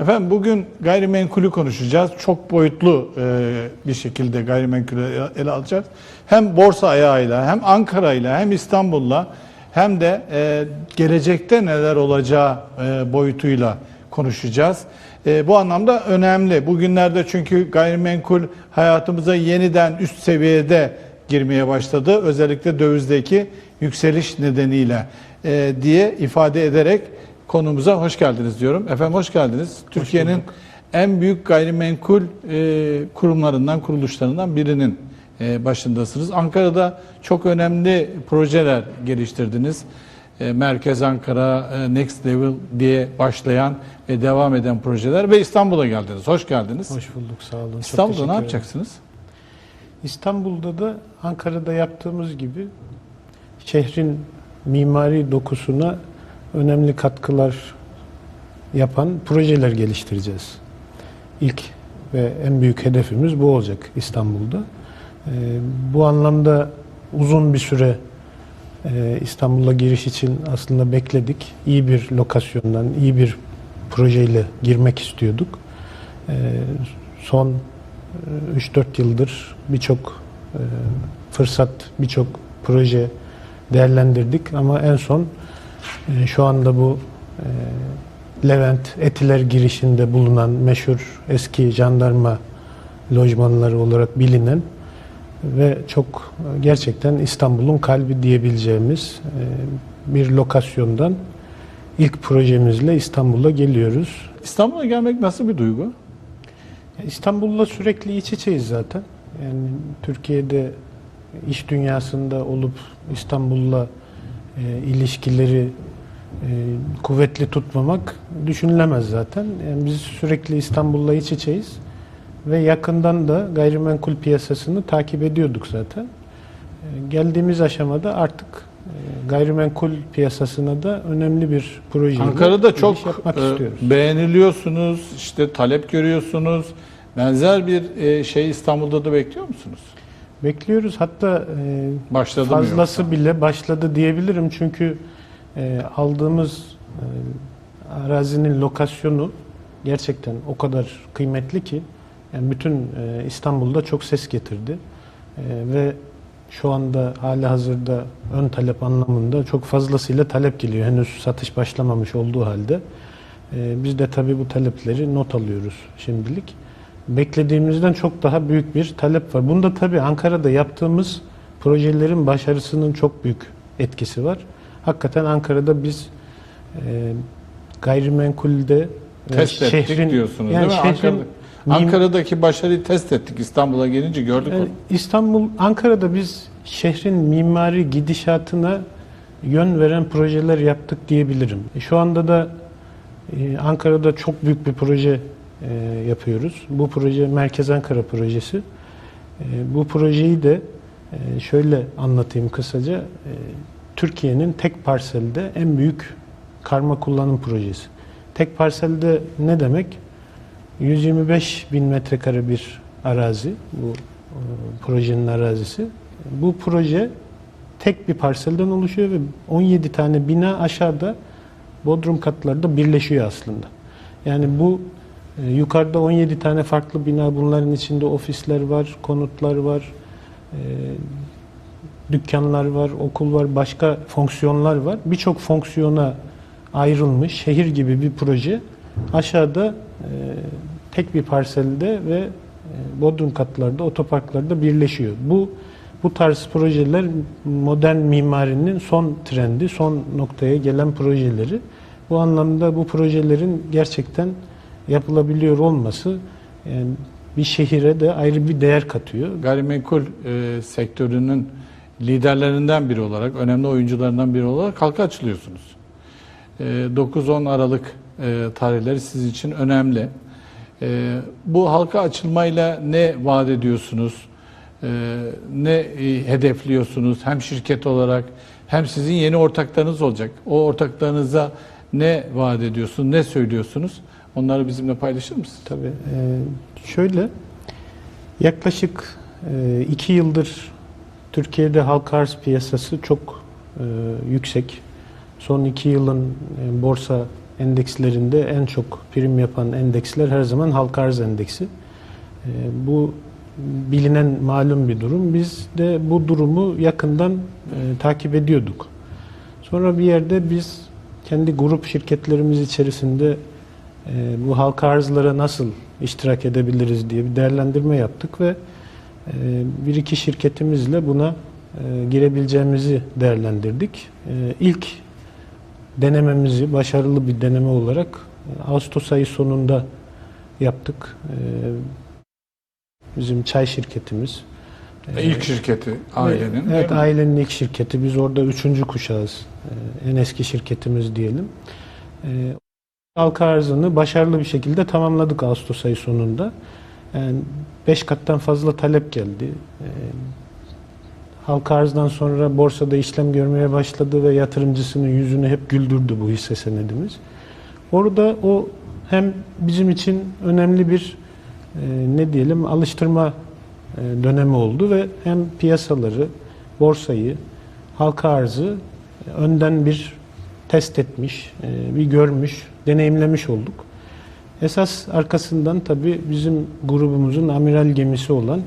Efendim bugün gayrimenkulü konuşacağız. Çok boyutlu e, bir şekilde gayrimenkulü ele- alacağız. Hem borsa ayağıyla, hem Ankara'yla, hem İstanbul'la, hem de e, gelecekte neler olacağı e, boyutuyla konuşacağız. E, bu anlamda önemli. Bugünlerde çünkü gayrimenkul hayatımıza yeniden üst seviyede girmeye başladı. Özellikle dövizdeki yükseliş nedeniyle e, diye ifade ederek konumuza hoş geldiniz diyorum. Efendim hoş geldiniz. Türkiye'nin en büyük gayrimenkul e, kurumlarından, kuruluşlarından birinin e, başındasınız. Ankara'da çok önemli projeler geliştirdiniz. E, Merkez Ankara, e, Next Level diye başlayan ve devam eden projeler ve İstanbul'a geldiniz. Hoş geldiniz. Hoş bulduk, sağ olun. İstanbul'da ne yapacaksınız? İstanbul'da da Ankara'da yaptığımız gibi şehrin mimari dokusuna önemli katkılar yapan projeler geliştireceğiz. İlk ve en büyük hedefimiz bu olacak İstanbul'da. Ee, bu anlamda uzun bir süre e, İstanbul'a giriş için aslında bekledik. İyi bir lokasyondan, iyi bir projeyle girmek istiyorduk. Ee, son 3-4 yıldır birçok e, fırsat, birçok proje değerlendirdik ama en son e, şu anda bu e, Levent Etiler girişinde bulunan meşhur eski jandarma lojmanları olarak bilinen ve çok e, gerçekten İstanbul'un kalbi diyebileceğimiz e, bir lokasyondan ilk projemizle İstanbul'a geliyoruz. İstanbul'a gelmek nasıl bir duygu? İstanbul'la sürekli iç içeyiz zaten. Yani Türkiye'de iş dünyasında olup İstanbul'la e, ilişkileri e, kuvvetli tutmamak düşünülemez zaten. Yani biz sürekli İstanbul'la iç içeyiz ve yakından da gayrimenkul piyasasını takip ediyorduk zaten. E, geldiğimiz aşamada artık e, gayrimenkul piyasasına da önemli bir projeyle Ankara'da çok yapmak e, istiyoruz. beğeniliyorsunuz, işte talep görüyorsunuz. Benzer bir e, şey İstanbul'da da bekliyor musunuz? Bekliyoruz. Hatta e, Başladı mı Fazlası yoksa? bile başladı diyebilirim çünkü e, aldığımız e, arazinin lokasyonu gerçekten o kadar kıymetli ki yani bütün e, İstanbul'da çok ses getirdi E, ve şu anda hali hazırda ön talep anlamında çok fazlasıyla talep geliyor. Henüz satış başlamamış olduğu halde. E, biz de tabii bu talepleri not alıyoruz şimdilik. Beklediğimizden çok daha büyük bir talep var. Bunda tabii Ankara'da yaptığımız projelerin başarısının çok büyük etkisi var. Hakikaten Ankara'da biz e, gayrimenkulde e, Test ettik diyorsunuz yani değil mi? şehrin Ankara'da, Ankara'daki başarıyı test ettik. İstanbul'a gelince gördük onu. İstanbul, Ankara'da biz şehrin mimari gidişatına yön veren projeler yaptık diyebilirim. E, Şu anda da e, Ankara'da çok büyük bir proje e, yapıyoruz. Bu proje Merkez Ankara projesi. E, Bu projeyi de e, şöyle anlatayım kısaca. Türkiye'nin tek parselde en büyük karma kullanım projesi. Tek parselde ne demek? 125 bin metrekare bir arazi bu projenin arazisi. Bu proje tek bir parselden oluşuyor ve 17 tane bina aşağıda bodrum katlarda birleşiyor aslında. Yani bu e, yukarıda 17 tane farklı bina bunların içinde ofisler var, konutlar var, e, dükkanlar var, okul var, başka fonksiyonlar var. Birçok fonksiyona ayrılmış şehir gibi bir proje aşağıda e, tek bir parselde ve e, bodrum katlarda, otoparklarda birleşiyor. Bu bu tarz projeler modern mimarinin son trendi, son noktaya gelen projeleri. Bu anlamda bu projelerin gerçekten yapılabiliyor olması yani bir şehire de ayrı bir değer katıyor. Gayrimenkul e, sektörünün liderlerinden biri olarak, önemli oyuncularından biri olarak halka açılıyorsunuz. E, 9-10 Aralık e, tarihleri sizin için önemli. E, bu halka açılmayla ne vaat ediyorsunuz? E, ne e, hedefliyorsunuz? Hem şirket olarak hem sizin yeni ortaklarınız olacak. O ortaklarınıza ne vaat ediyorsunuz? Ne söylüyorsunuz? Onları bizimle paylaşır mısınız? Tabii. e, şöyle yaklaşık e, iki yıldır Türkiye'de halka arz piyasası çok e, yüksek. Son iki yılın e, borsa endekslerinde en çok prim yapan endeksler her zaman halka arz endeksi. E, bu bilinen malum bir durum. Biz de bu durumu yakından e, takip ediyorduk. Sonra bir yerde biz kendi grup şirketlerimiz içerisinde bu halka arzlara nasıl iştirak edebiliriz diye bir değerlendirme yaptık ve e, bir iki şirketimizle buna e, girebileceğimizi değerlendirdik. E, ilk denememizi başarılı bir deneme olarak Ağustos ayı sonunda yaptık. Bizim çay şirketimiz. İlk şirketi ailenin. Evet, ailenin ilk şirketi. Biz orada üçüncü kuşağız. Ee, en eski şirketimiz diyelim. Halka arzını başarılı bir şekilde tamamladık Ağustos ayı sonunda. Yani beş kattan fazla talep geldi. Ee, halka arzdan sonra borsada işlem görmeye başladı ve yatırımcısının yüzünü hep güldürdü bu hisse senedimiz. Orada o hem bizim için önemli bir e, ne diyelim alıştırma e, dönemi oldu ve hem piyasaları, borsayı, halka arzı e, önden bir test etmiş, e, bir görmüş, deneyimlemiş olduk. Esas arkasından tabii bizim grubumuzun amiral gemisi olan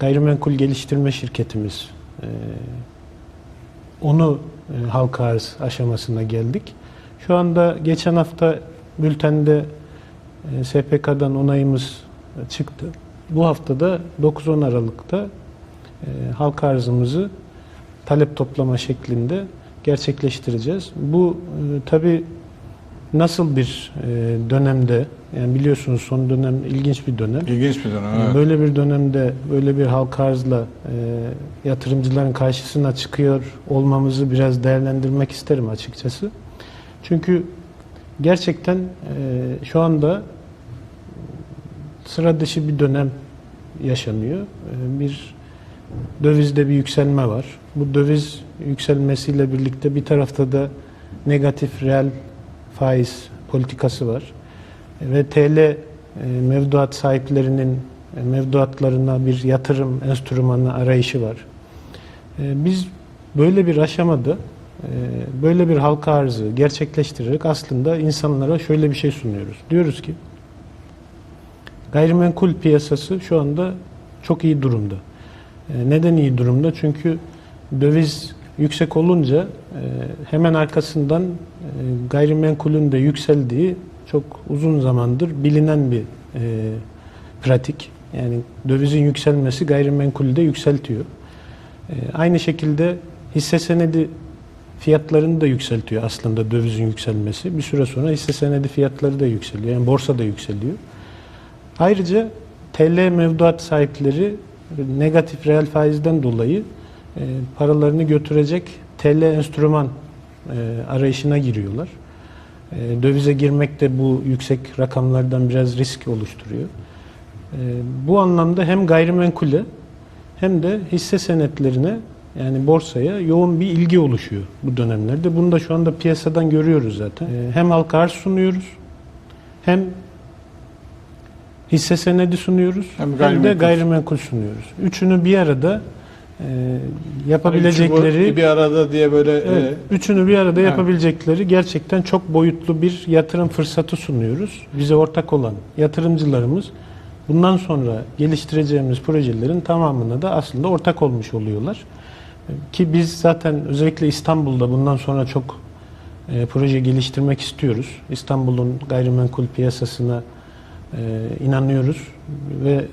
gayrimenkul geliştirme şirketimiz. e, Onu e, halka arz aşamasına geldik. Şu anda geçen hafta bültende e, SPK'dan onayımız çıktı. Bu haftada 9-10 Aralık'ta e, halka arzımızı talep toplama şeklinde gerçekleştireceğiz. Bu e, tabi nasıl bir e, dönemde, yani biliyorsunuz son dönem ilginç bir dönem. İlginç bir dönem. Evet. Böyle bir dönemde böyle bir halka arzla e, yatırımcıların karşısına çıkıyor olmamızı biraz değerlendirmek isterim açıkçası. Çünkü gerçekten e, şu anda sıra dışı bir dönem yaşanıyor. E, bir dövizde bir yükselme var. Bu döviz yükselmesiyle birlikte bir tarafta da negatif reel faiz politikası var. Ve TL e, mevduat sahiplerinin e, mevduatlarına bir yatırım enstrümanı arayışı var. E, Biz böyle bir aşamada böyle bir halka arzı gerçekleştirerek aslında insanlara şöyle bir şey sunuyoruz. Diyoruz ki gayrimenkul piyasası şu anda çok iyi durumda. Neden iyi durumda? Çünkü döviz yüksek olunca e, hemen arkasından e, gayrimenkulün de yükseldiği çok uzun zamandır bilinen bir e, pratik. Yani dövizin yükselmesi gayrimenkulü de yükseltiyor. E, Aynı şekilde hisse senedi fiyatlarını da yükseltiyor aslında dövizin yükselmesi. Bir süre sonra hisse senedi fiyatları da yükseliyor. Yani borsa da yükseliyor. Ayrıca TL mevduat sahipleri negatif reel faizden dolayı e, paralarını götürecek TL enstrüman e, arayışına giriyorlar. E, dövize girmek de bu yüksek rakamlardan biraz risk oluşturuyor. E, bu anlamda hem gayrimenkule hem de hisse senetlerine yani borsaya yoğun bir ilgi oluşuyor bu dönemlerde. Bunu da şu anda piyasadan görüyoruz zaten. E, hem halka arz sunuyoruz hem hisse senedi sunuyoruz Hem hem, de gayrimenkul. gayrimenkul sunuyoruz. Üçünü bir arada e, Üçü yapabilecekleri bu bir arada diye böyle Evet, e, üçünü bir arada Evet. yapabilecekleri gerçekten çok boyutlu bir yatırım fırsatı sunuyoruz. Bize ortak olan yatırımcılarımız bundan sonra geliştireceğimiz projelerin tamamına da aslında ortak olmuş oluyorlar. Ki biz zaten özellikle İstanbul'da bundan sonra çok e, proje geliştirmek istiyoruz. İstanbul'un gayrimenkul piyasasına e, inanıyoruz ve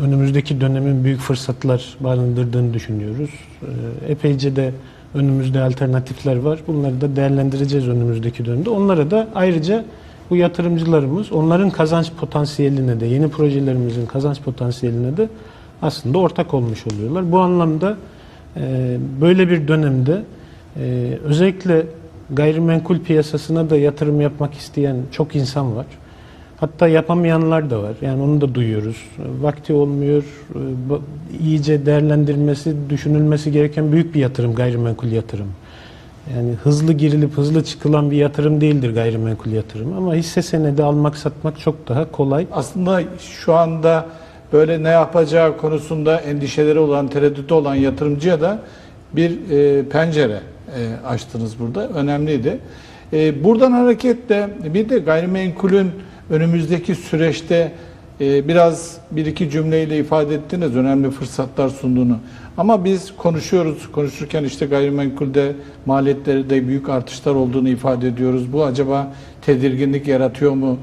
önümüzdeki dönemin büyük fırsatlar barındırdığını düşünüyoruz. E, epeyce de önümüzde alternatifler var. Bunları da değerlendireceğiz önümüzdeki dönemde. Onlara da ayrıca bu yatırımcılarımız onların kazanç potansiyeline de yeni projelerimizin kazanç potansiyeline de aslında ortak olmuş oluyorlar. Bu anlamda e, böyle bir dönemde e, özellikle gayrimenkul piyasasına da yatırım yapmak isteyen çok insan var. Hatta yapamayanlar da var. Yani onu da duyuyoruz. Vakti olmuyor. iyice değerlendirilmesi, düşünülmesi gereken büyük bir yatırım gayrimenkul yatırım. Yani hızlı girilip hızlı çıkılan bir yatırım değildir gayrimenkul yatırım ama hisse senedi almak satmak çok daha kolay. aslında şu anda böyle ne yapacağı konusunda endişeleri olan, tereddütü olan yatırımcıya da bir e, pencere e, açtınız burada. Önemliydi. E, buradan hareketle bir de gayrimenkulün önümüzdeki süreçte e, biraz bir iki cümleyle ifade ettiniz önemli fırsatlar sunduğunu. Ama biz konuşuyoruz, konuşurken işte gayrimenkulde maliyetleri de büyük artışlar olduğunu ifade ediyoruz. Bu acaba tedirginlik yaratıyor mu?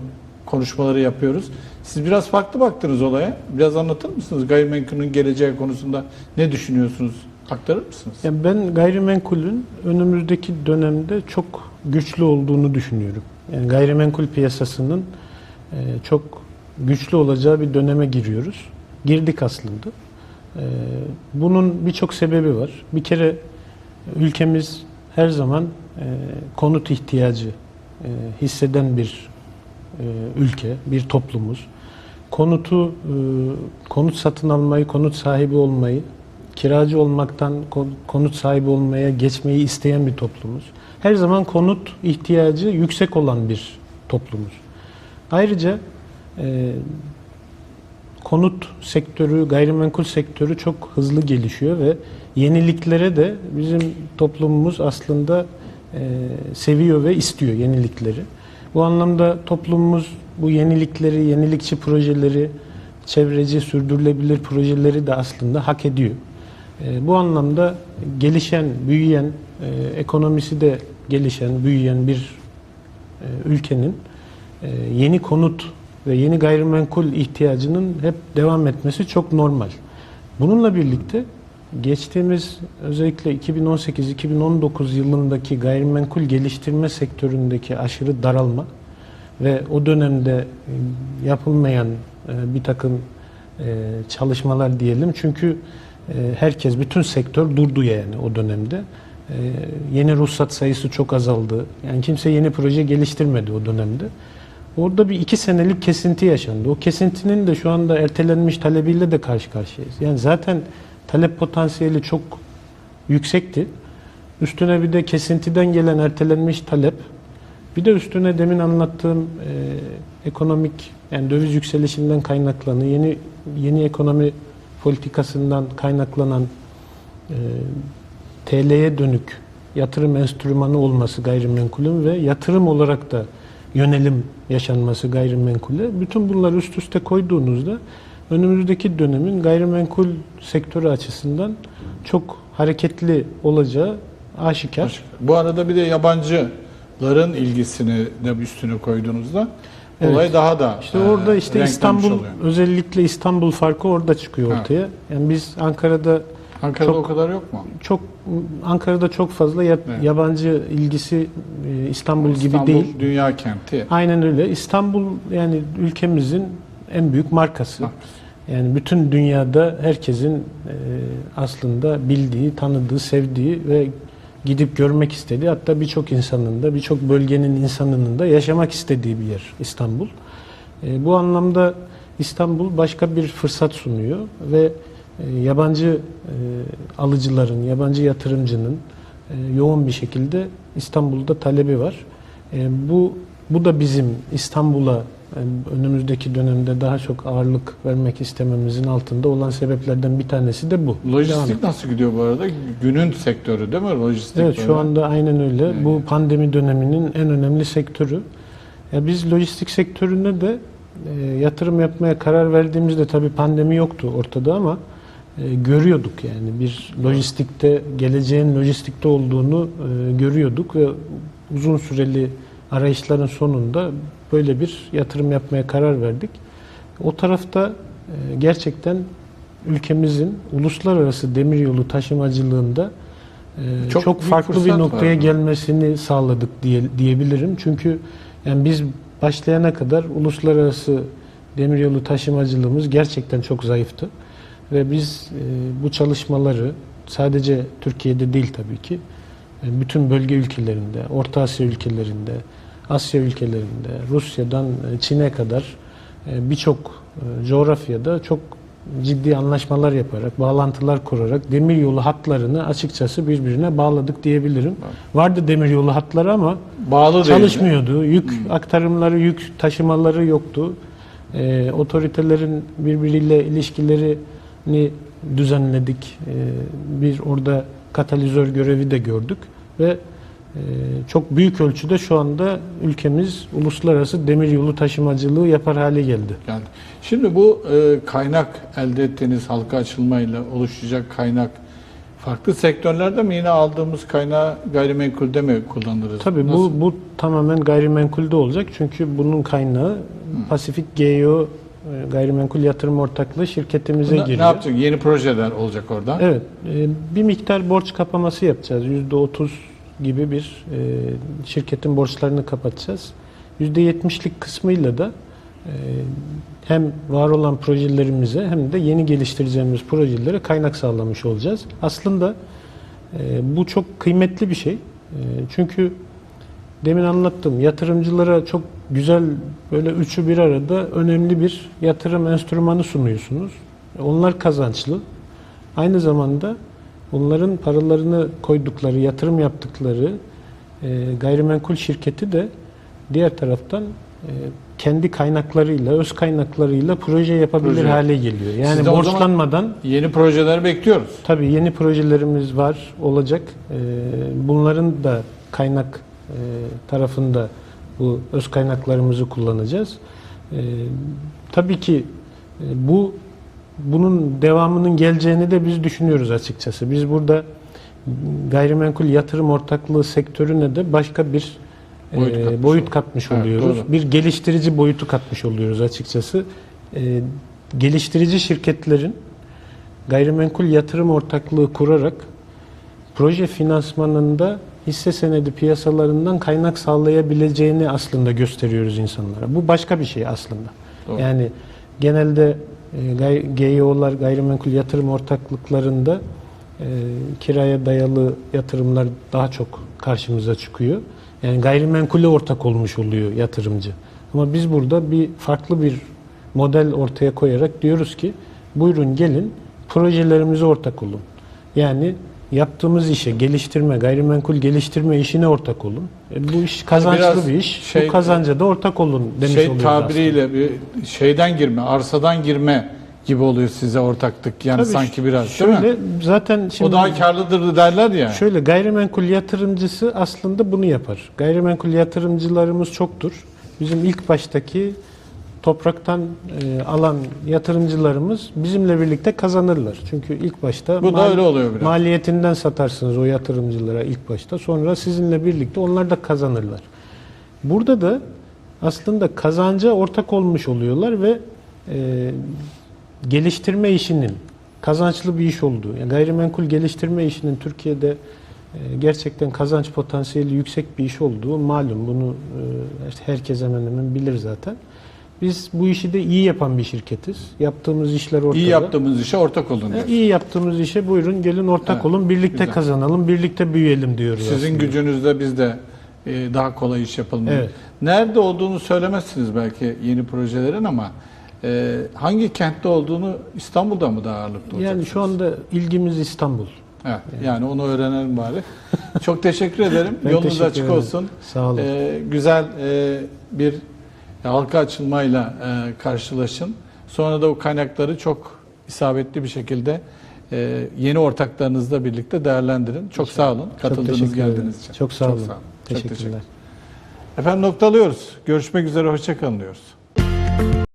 Konuşmaları yapıyoruz. Siz biraz farklı baktınız olaya. Biraz anlatır mısınız? Gayrimenkulün geleceği konusunda ne düşünüyorsunuz? Aktarır mısınız? Yani ben gayrimenkulün önümüzdeki dönemde çok güçlü olduğunu düşünüyorum. Yani gayrimenkul piyasasının çok güçlü olacağı bir döneme giriyoruz. Girdik aslında. E, Bunun birçok sebebi var. Bir kere ülkemiz her zaman e, konut ihtiyacı e, hisseden bir e, ülke, bir toplumuz. Konutu, konut satın almayı, konut sahibi olmayı, kiracı olmaktan kon- konut sahibi olmaya geçmeyi isteyen bir toplumuz. Her zaman konut ihtiyacı yüksek olan bir toplumuz. Ayrıca e, konut sektörü, gayrimenkul sektörü çok hızlı gelişiyor ve yeniliklere de bizim toplumumuz aslında e, seviyor ve istiyor yenilikleri. Bu anlamda toplumumuz bu yenilikleri, yenilikçi projeleri, çevreci, sürdürülebilir projeleri de aslında hak ediyor. E, bu anlamda gelişen, büyüyen, e, ekonomisi de gelişen, büyüyen bir e, ülkenin yeni konut ve yeni gayrimenkul ihtiyacının hep devam etmesi çok normal. Bununla birlikte geçtiğimiz özellikle 2018-2019 yılındaki gayrimenkul geliştirme sektöründeki aşırı daralma ve o dönemde e, yapılmayan e, bir takım e, çalışmalar diyelim. Çünkü herkes, bütün sektör durdu yani o dönemde. Yeni ruhsat sayısı çok azaldı. Yani kimse yeni proje geliştirmedi o dönemde. Orada bir iki senelik kesinti yaşandı. O kesintinin de şu anda ertelenmiş talebiyle de karşı karşıyayız. Yani zaten talep potansiyeli çok yüksekti. Üstüne bir de kesintiden gelen ertelenmiş talep. Bir de üstüne demin anlattığım e, ekonomik yani döviz yükselişinden kaynaklanan yeni yeni ekonomi politikasından kaynaklanan e, TL'ye dönük yatırım enstrümanı olması gayrimenkulün ve yatırım olarak da yönelim yaşanması gayrimenkule. Bütün bunları üst üste koyduğunuzda önümüzdeki dönemin gayrimenkul sektörü açısından çok hareketli olacağı aşikar. Bu arada bir de yabancıların ilgisini de üstüne koyduğunuzda Evet. olay daha da İşte e, orada işte İstanbul oluyor. özellikle İstanbul farkı orada çıkıyor Ha. ortaya. Yani biz Ankara'da Ankara'da çok- o kadar yok mu? çok Ankara'da çok fazla ya- Evet. yabancı ilgisi e, İstanbul, İstanbul gibi değil. dünya kenti. Aynen öyle. İstanbul yani ülkemizin en büyük markası. Yani bütün dünyada herkesin e, aslında bildiği, tanıdığı, sevdiği ve gidip görmek istediği hatta birçok insanın da birçok bölgenin insanının da yaşamak istediği bir yer İstanbul. E, bu anlamda İstanbul başka bir fırsat sunuyor ve yabancı e, alıcıların, yabancı yatırımcının e, yoğun bir şekilde İstanbul'da talebi var. E, bu bu da bizim İstanbul'a e, önümüzdeki dönemde daha çok ağırlık vermek istememizin altında olan sebeplerden bir tanesi de bu. Lojistik nasıl gidiyor bu arada? Günün sektörü değil mi? Lojistik Evet şu anda aynen öyle. Yani. Bu pandemi döneminin en önemli sektörü. Ya biz lojistik sektöründe de e, yatırım yapmaya karar verdiğimizde tabii pandemi yoktu ortada ama e, görüyorduk yani bir lojistikte geleceğin lojistikte olduğunu e, görüyorduk ve uzun süreli arayışların sonunda böyle bir yatırım yapmaya karar verdik. O tarafta e, gerçekten ülkemizin uluslararası demiryolu taşımacılığında Çok çok, farklı bir noktaya gelmesini sağladık diye, diyebilirim. Çünkü yani biz başlayana kadar uluslararası demiryolu taşımacılığımız gerçekten çok zayıftı. Ve biz e, bu çalışmaları sadece Türkiye'de değil tabii ki e, bütün bölge ülkelerinde, Orta Asya ülkelerinde, Asya ülkelerinde, Rusya'dan e, Çin'e kadar e, birçok e, coğrafyada çok ciddi anlaşmalar yaparak, bağlantılar kurarak demiryolu hatlarını açıkçası birbirine bağladık diyebilirim. Vardı demiryolu hatları ama Bağlı değil. çalışmıyordu. Yük aktarımları, yük taşımaları yoktu. Otoritelerin birbiriyle ilişkilerini düzenledik. Ee, bir orada katalizör görevi de gördük ve e, çok büyük ölçüde şu anda ülkemiz uluslararası demiryolu taşımacılığı yapar hale geldi. Yani şimdi bu e, kaynak elde ettiğiniz halka açılmayla oluşacak kaynak farklı sektörlerde mi yine aldığımız kaynağı gayrimenkulde mi kullanırız? Tabii Nasıl? bu bu tamamen gayrimenkulde olacak çünkü bunun kaynağı Pasifik GEO Gayrimenkul Yatırım Ortaklığı şirketimize Buna giriyor. ne yapacak? Yeni projeler olacak orada. Evet, e, bir miktar borç kapaması yapacağız. %30 gibi bir e, şirketin borçlarını kapatacağız. %70'lik kısmıyla da e, hem var olan projelerimize hem de yeni geliştireceğimiz projelere kaynak sağlamış olacağız. Aslında e, bu çok kıymetli bir şey. E, Çünkü demin anlattım yatırımcılara çok güzel böyle üçü bir arada önemli bir yatırım enstrümanı sunuyorsunuz. Onlar kazançlı. Aynı zamanda onların paralarını koydukları, yatırım yaptıkları e, gayrimenkul şirketi de diğer taraftan e, kendi kaynaklarıyla, öz kaynaklarıyla proje yapabilir Proje. hale geliyor. Yani Siz borçlanmadan Yeni projeler bekliyoruz. tabii yeni projelerimiz var, olacak. E, bunların da kaynak e, tarafında bu öz kaynaklarımızı kullanacağız. E, tabii ki e, bu bunun devamının geleceğini de biz düşünüyoruz açıkçası. Biz burada gayrimenkul yatırım ortaklığı sektörüne de başka bir Boyut e, katmış boyut katmış Evet, oluyoruz. doğru. Bir geliştirici boyutu katmış oluyoruz açıkçası. E, geliştirici şirketlerin gayrimenkul yatırım ortaklığı kurarak proje finansmanında hisse senedi piyasalarından kaynak sağlayabileceğini aslında gösteriyoruz insanlara. Bu başka bir şey aslında. Doğru. Yani genelde e, GYO'lar gayrimenkul yatırım ortaklıklarında e, kiraya dayalı yatırımlar daha çok karşımıza çıkıyor. Yani gayrimenkule ortak olmuş oluyor yatırımcı. Ama biz burada bir farklı bir model ortaya koyarak diyoruz ki buyurun gelin projelerimize ortak olun. Yani yaptığımız işe geliştirme, gayrimenkul geliştirme işine ortak olun. E, bu iş kazançlı biraz bir iş. şey- bu kazanca da ortak olun demiş şey oluyoruz tabiriyle bir şeyden girme, arsadan girme gibi oluyor size ortaklık. Yani Tabii sanki biraz Şöyle değil mi? zaten şimdi O daha karlıdır derler ya. şöyle gayrimenkul yatırımcısı aslında bunu yapar. Gayrimenkul yatırımcılarımız çoktur. Bizim ilk baştaki topraktan e, alan yatırımcılarımız bizimle birlikte kazanırlar. Çünkü ilk başta Bu da öyle oluyor biraz. maliyetinden satarsınız o yatırımcılara ilk başta. Sonra sizinle birlikte onlar da kazanırlar. Burada da aslında kazanca ortak olmuş oluyorlar ve e, geliştirme işinin kazançlı bir iş olduğu, yani gayrimenkul geliştirme işinin Türkiye'de e, gerçekten kazanç potansiyeli yüksek bir iş olduğu malum. Bunu e, herkes hemen hemen bilir zaten. Biz bu işi de iyi yapan bir şirketiz. Yaptığımız işler ortada. İyi yaptığımız işe ortak olun E, diyor. İyi yaptığımız işe buyurun gelin ortak Evet, olun, birlikte güzel. kazanalım, birlikte büyüyelim diyoruz Sizin aslında. gücünüzde biz de e, daha kolay iş diyor. Evet. Nerede olduğunu söylemezsiniz belki yeni projelerin ama e, hangi kentte olduğunu İstanbul'da mı daha ağırlıklı olacak? Yani şu anda ilgimiz İstanbul. Evet, yani onu öğrenelim bari. Çok teşekkür ederim. Yolunuz açık ederim. olsun. Sağ olun. Ee, güzel e, bir halka açılmayla e, karşılaşın. Sonra da o kaynakları çok isabetli bir şekilde e, yeni ortaklarınızla birlikte değerlendirin. Çok sağ olun. Çok Katıldığınız geldiğiniz için. Çok sağ olun. Çok Teşekkürler. teşekkür. Efendim noktalıyoruz. Görüşmek üzere. Hoşçakalın diyoruz.